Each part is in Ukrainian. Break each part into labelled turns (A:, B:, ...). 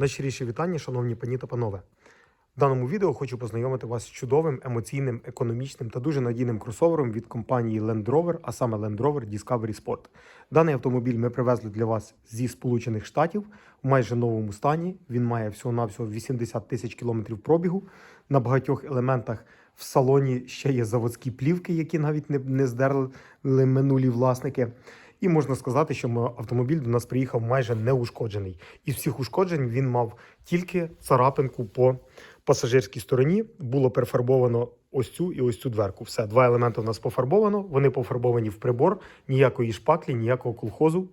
A: Найщиріше вітання, шановні пані та панове. В даному відео хочу познайомити вас з чудовим, емоційним, економічним та дуже надійним кросовером від компанії Land Rover, а саме Land Rover Discovery Sport. Даний автомобіль ми привезли для вас зі Сполучених Штатів в майже новому стані. Він має всього-навсього 80 тисяч кілометрів пробігу. На багатьох елементах в салоні ще є заводські плівки, які навіть не, не здерли минулі власники. І можна сказати, що автомобіль до нас приїхав майже неушкоджений. Із всіх ушкоджень він мав тільки царапинку по пасажирській стороні. Було перефарбовано ось цю і ось цю дверку. Все, два елементи у нас пофарбовано. Вони пофарбовані в прибор, ніякої шпаклі, ніякого колхозу.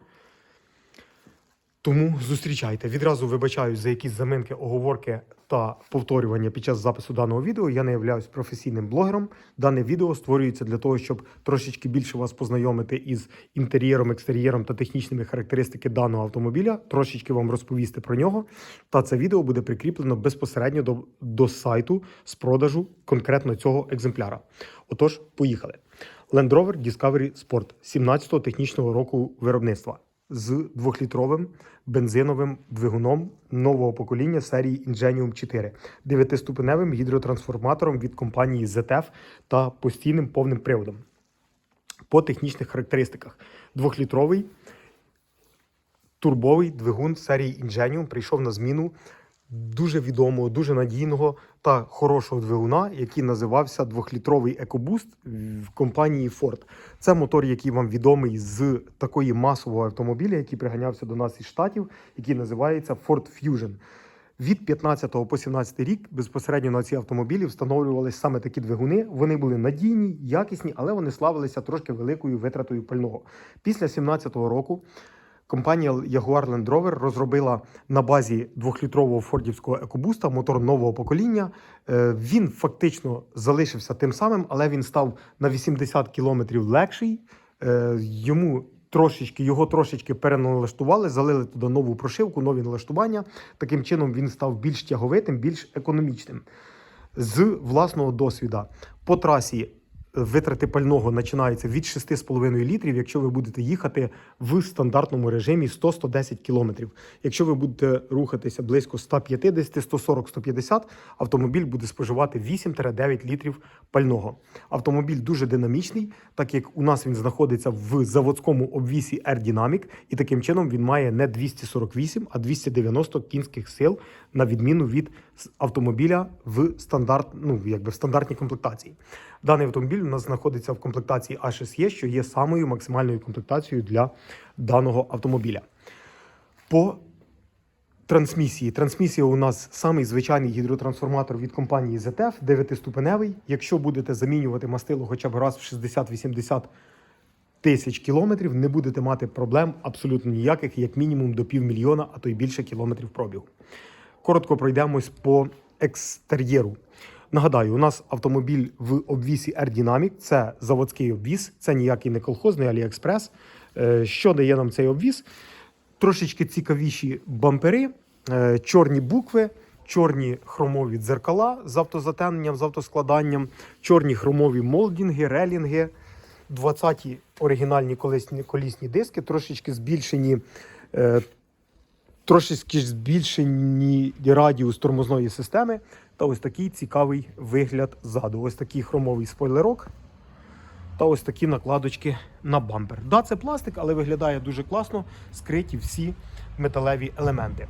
A: Тому зустрічайте. Відразу вибачаюсь за якісь заминки, оговорки та повторювання під час запису даного відео. Я не являюсь професійним блогером. Дане відео створюється для того, щоб трошечки більше вас познайомити із інтер'єром, екстер'єром та технічними характеристики даного автомобіля, трошечки вам розповісти про нього. Та це відео буде прикріплено безпосередньо до, до сайту з продажу конкретно цього екземпляра. Отож, поїхали. Land Rover Discovery Sport 17-го технічного року виробництва з двохлітровим бензиновим двигуном нового покоління серії Ingenium 4, дев'ятиступеневим гідротрансформатором від компанії ZF та постійним повним приводом. По технічних характеристиках: двохлітровий турбовий двигун серії Ingenium прийшов на зміну дуже відомого, дуже надійного та хорошого двигуна, який називався двохлітровий EcoBoost в компанії Ford. Це мотор, який вам відомий з такої масового автомобіля, який приганявся до нас із штатів, який називається Ford Fusion. Від 15 по 17 рік безпосередньо на ці автомобілі встановлювалися саме такі двигуни. Вони були надійні, якісні, але вони славилися трошки великою витратою пального. Після 17 року компанія Jaguar Land Rover розробила на базі двохлітрового фордівського екобуста мотор нового покоління. Е, Він фактично залишився тим самим, але він став на 80 кілометрів легший. Е, Йому трошечки його трошечки переналаштували, залили туди нову прошивку, нові налаштування. Таким чином він став більш тяговитим, більш економічним. З власного досвіду по трасі витрати пального починаються від 6,5 літрів, якщо ви будете їхати в стандартному режимі 100-110 кілометрів. Якщо ви будете рухатися близько 150, 140, 150, автомобіль буде споживати 8-9 літрів пального. Автомобіль дуже динамічний, так як у нас він знаходиться в заводському обвісі Air Dynamic, і таким чином він має не 248, а 290 кінських сил, на відміну від автомобіля в стандарт, ну якби в стандартній комплектації. Даний автомобіль у нас знаходиться в комплектації A6E, що є самою максимальною комплектацією для даного автомобіля. По трансмісії. Трансмісія у нас самий звичайний гідротрансформатор від компанії ZF, 9-ступеневий. Якщо будете замінювати мастило хоча б раз в 60-80 тисяч кілометрів, не будете мати проблем абсолютно ніяких, як мінімум до півмільйона, а то й більше кілометрів пробігу. Коротко пройдемось по екстер'єру. Нагадаю, у нас автомобіль в обвісі Air Dynamic, це заводський обвіс, це ніякий не колхозний AliExpress. Е, Що дає нам цей обвіс? Трошечки цікавіші бампери, е, чорні букви, чорні хромові дзеркала з автозатемненням, з автоскладанням, чорні хромові молдінги, релінги, 20-ті оригінальні колесні, колісні диски, трошечки збільшені. Трошечки збільшені радіус тормозної системи та ось такий цікавий вигляд ззаду. Ось такий хромовий спойлерок та ось такі накладочки на бампер. Да, це пластик, але виглядає дуже класно, скриті всі металеві елементи.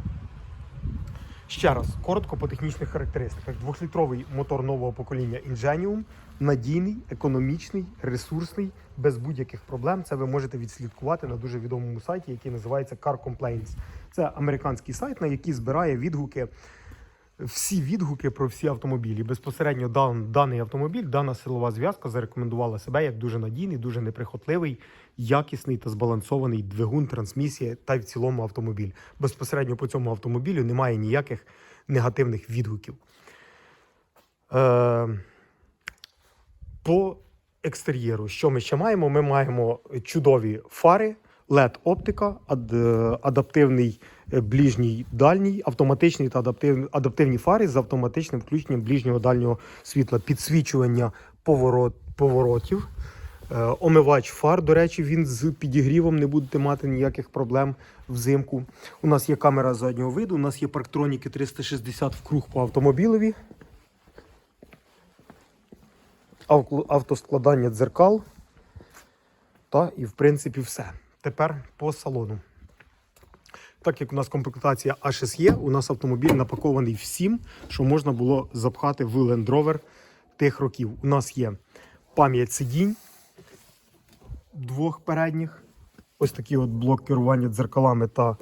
A: Ще раз, коротко по технічних характеристиках. Двохлітровий мотор нового покоління Ingenium, надійний, економічний, ресурсний, без будь-яких проблем. Це ви можете відслідкувати на дуже відомому сайті, який називається Car Complaints. Це американський сайт, на який збирає відгуки, всі відгуки про всі автомобілі. Безпосередньо дан, даний автомобіль, дана силова зв'язка зарекомендувала себе як дуже надійний, дуже неприхотливий, якісний та збалансований двигун, трансмісія та й в цілому автомобіль. Безпосередньо по цьому автомобілю немає ніяких негативних відгуків. Е, по екстер'єру, що ми ще маємо? Ми маємо чудові фари, LED-оптика, ад, е, адаптивний е, ближній дальній, автоматичний та адаптив, адаптивні фари з автоматичним включенням ближнього дальнього світла, підсвічування поворот, поворотів. Е, Омивач фар, до речі, він з підігрівом не будете мати ніяких проблем взимку. У нас є камера заднього виду, у нас є парктроніки 360 в круг по автомобілеві. Автоскладання дзеркал. Та і в принципі все. Тепер по салону. Так як у нас комплектація A6 є, у нас автомобіль напакований всім, що можна було запхати в Land Rover тих років. У нас є пам'ять сидінь двох передніх, ось такий от блок керування дзеркалами та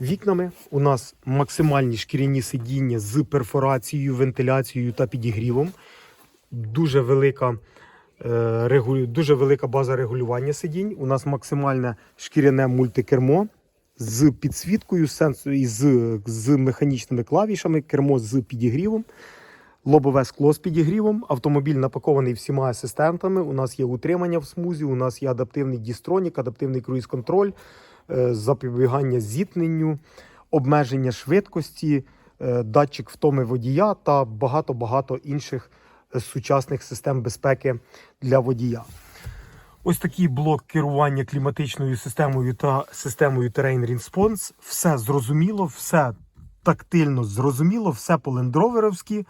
A: вікнами. У нас максимальні шкіряні сидіння з перфорацією, вентиляцією та підігрівом. Дуже велика. Дуже велика база регулювання сидінь. У нас максимальне шкіряне мультикермо з підсвіткою, з з, механічними клавішами, кермо з підігрівом. Лобове скло з підігрівом. Автомобіль напакований всіма асистентами. У нас є утримання в смузі, у нас є адаптивний дістронік, адаптивний круїз-контроль, е, запобігання зіткненню, обмеження швидкості, е, датчик втоми водія та багато-багато інших е, сучасних систем безпеки для водія. Ось такий блок керування кліматичною системою та системою Terrain Response. Все зрозуміло, все тактильно зрозуміло, все по-лендроверовськи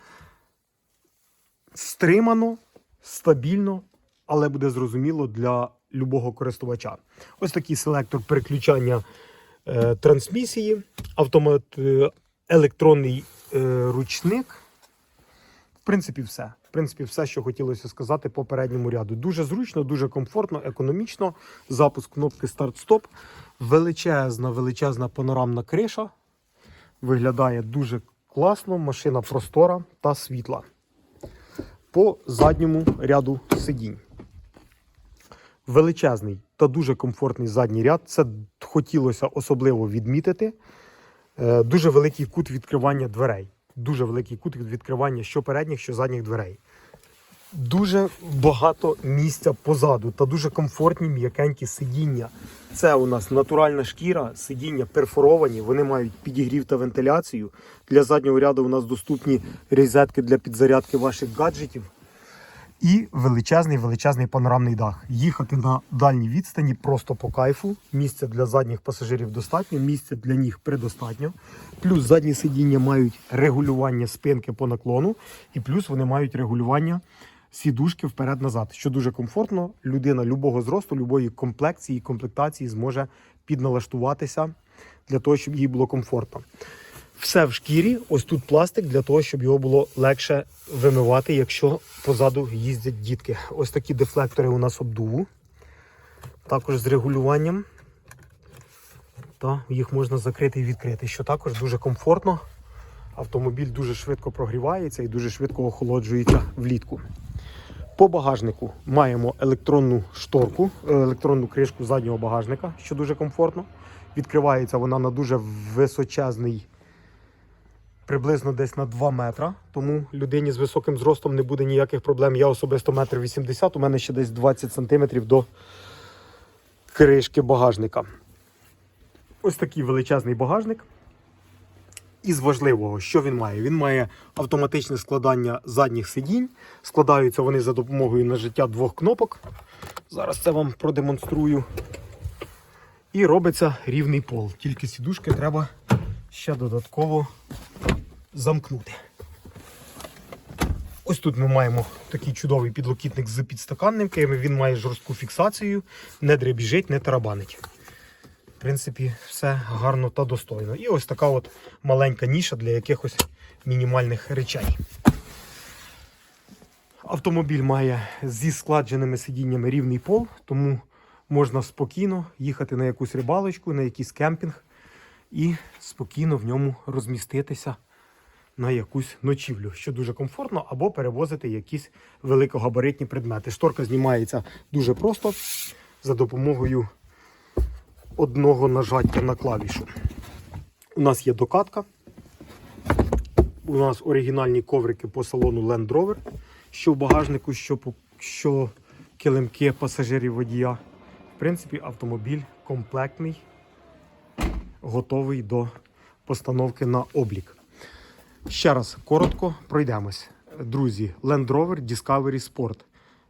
A: стримано, стабільно, але буде зрозуміло для любого користувача. Ось такий селектор переключання е, трансмісії, автомат, е, електронний е, ручник. В принципі, все. Принципі, все, що хотілося сказати по передньому ряду. Дуже зручно, дуже комфортно, економічно. Запуск кнопки старт-стоп. Величезна, величезна панорамна криша. Виглядає дуже класно. Машина простора та світла по задньому ряду сидінь. Величезний та дуже комфортний задній ряд. Це хотілося особливо відмітити. Е, Дуже великий кут відкривання дверей. Дуже великий кутик відкривання що передніх, що задніх дверей. Дуже багато місця позаду та дуже комфортні м'якенькі сидіння. Це у нас натуральна шкіра, сидіння перфоровані, вони мають підігрів та вентиляцію. Для заднього ряду у нас доступні розетки для підзарядки ваших гаджетів. І величезний величезний панорамний дах. Їхати на дальній відстані просто по кайфу. Місця для задніх пасажирів достатньо, місця для них предостатньо. Плюс задні сидіння мають регулювання спинки по наклону, і плюс вони мають регулювання сідушки вперед-назад, що дуже комфортно. Людина любого зросту, любої комплекції, і комплектації зможе підналаштуватися для того, щоб їй було комфортно. Все в шкірі, ось тут пластик для того, щоб його було легше вимивати, якщо позаду їздять дітки. Ось такі дефлектори у нас обдуву. Також з регулюванням. Та їх можна закрити і відкрити, що також дуже комфортно. Автомобіль дуже швидко прогрівається і дуже швидко охолоджується влітку. По багажнику маємо електронну шторку, е, електронну кришку заднього багажника, що дуже комфортно. Відкривається вона на дуже височезний приблизно десь на 2 метра. Тому людині з високим зростом не буде ніяких проблем. Я особисто метр 80, у мене ще десь 20 сантиметрів до кришки багажника. Ось такий величезний багажник. Із важливого, що він має? Він має автоматичне складання задніх сидінь. Складаються вони за допомогою нажиття двох кнопок. Зараз це вам продемонструю. І робиться рівний пол. Тільки сідушки треба ще додатково замкнути. Ось тут ми маємо такий чудовий підлокітник з підстаканниками. Він має жорстку фіксацію, не дребіжить, не тарабанить. В принципі, все гарно та достойно. І ось така от маленька ніша для якихось мінімальних речей. Автомобіль має зі складженими сидіннями рівний пол, тому можна спокійно їхати на якусь рибалочку, на якийсь кемпінг і спокійно в ньому розміститися на якусь ночівлю, що дуже комфортно, або перевозити якісь великогабаритні предмети. Шторка знімається дуже просто за допомогою одного нажаття на клавішу. У нас є докатка. У нас оригінальні коврики по салону Land Rover, що в багажнику, що, що килимки пасажирів водія. В принципі, автомобіль комплектний, готовий до постановки на облік. Ще раз коротко пройдемось. Друзі, Land Rover Discovery Sport.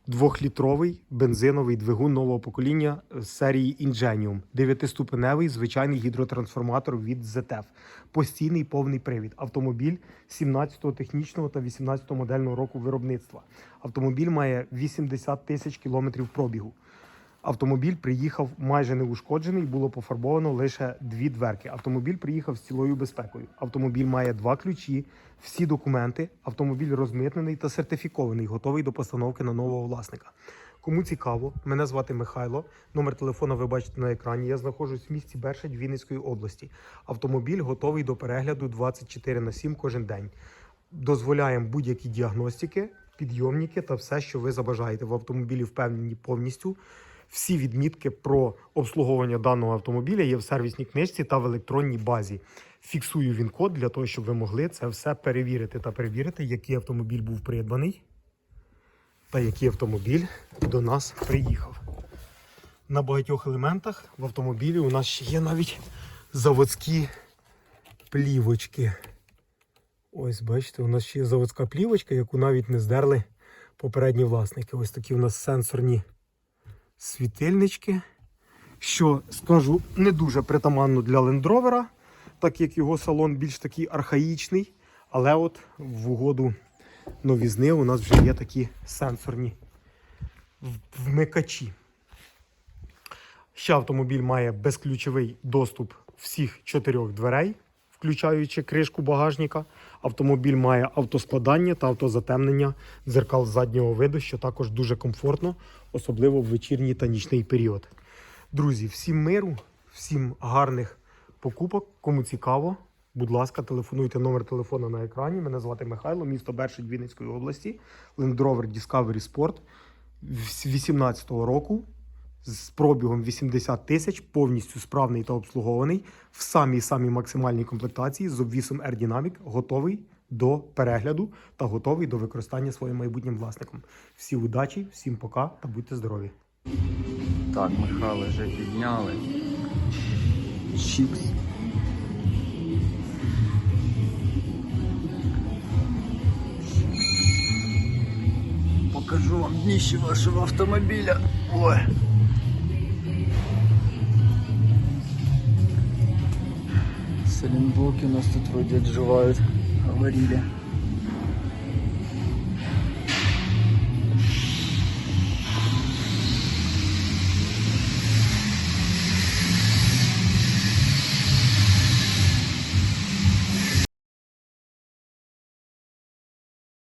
A: Двохлітровий бензиновий двигун нового покоління з серії Ingenium. Дев'ятиступеневий звичайний гідротрансформатор від ZF. Постійний повний привід. Автомобіль 17-го технічного та 18-го модельного року виробництва. Автомобіль має 80 тисяч кілометрів пробігу. Автомобіль приїхав майже неушкоджений, було пофарбовано лише дві дверки. Автомобіль приїхав з цілою безпекою. Автомобіль має два ключі, всі документи. Автомобіль розмитнений та сертифікований, готовий до постановки на нового власника. Кому цікаво, мене звати Михайло. Номер телефону ви бачите на екрані. Я знаходжусь в місті Бершадь Вінницької області. Автомобіль готовий до перегляду 24 на 7 кожен день. Дозволяємо будь-які діагностики, підйомники та все, що ви забажаєте. В автомобілі впевнені повністю. Всі відмітки про обслуговування даного автомобіля є в сервісній книжці та в електронній базі. Фіксую він код для того, щоб ви могли це все перевірити та перевірити, який автомобіль був придбаний та який автомобіль до нас приїхав. На багатьох елементах в автомобілі у нас ще є навіть заводські плівочки. Ось, бачите, у нас ще є заводська плівочка, яку навіть не здерли попередні власники. Ось такі у нас сенсорні світильнички, що скажу не дуже притаманно для лендровера, так як його салон більш такий архаїчний. Але от в угоду новізни у нас вже є такі сенсорні вмикачі. Ще автомобіль має безключовий доступ всіх чотирьох дверей, включаючи кришку багажника. Автомобіль має автоскладання та автозатемнення дзеркал заднього виду, що також дуже комфортно, особливо в вечірній та нічний період. Друзі, всім миру, всім гарних покупок. Кому цікаво, будь ласка, телефонуйте номер телефона на екрані. Мене звати Михайло, місто Бершить Вінницької області, Land Rover Discovery Sport 18-го року з пробігом 80 тисяч, повністю справний та обслугований, в самій самій максимальній комплектації з обвісом Air Dynamic, готовий до перегляду та готовий до використання своїм майбутнім власником. Всі удачі, всім пока та будьте здорові!
B: Так, Михайло вже підняли. Чікс. Покажу вам дніще вашого автомобіля. Ой. Саленблоки у нас тут вроде отживают. Говорили.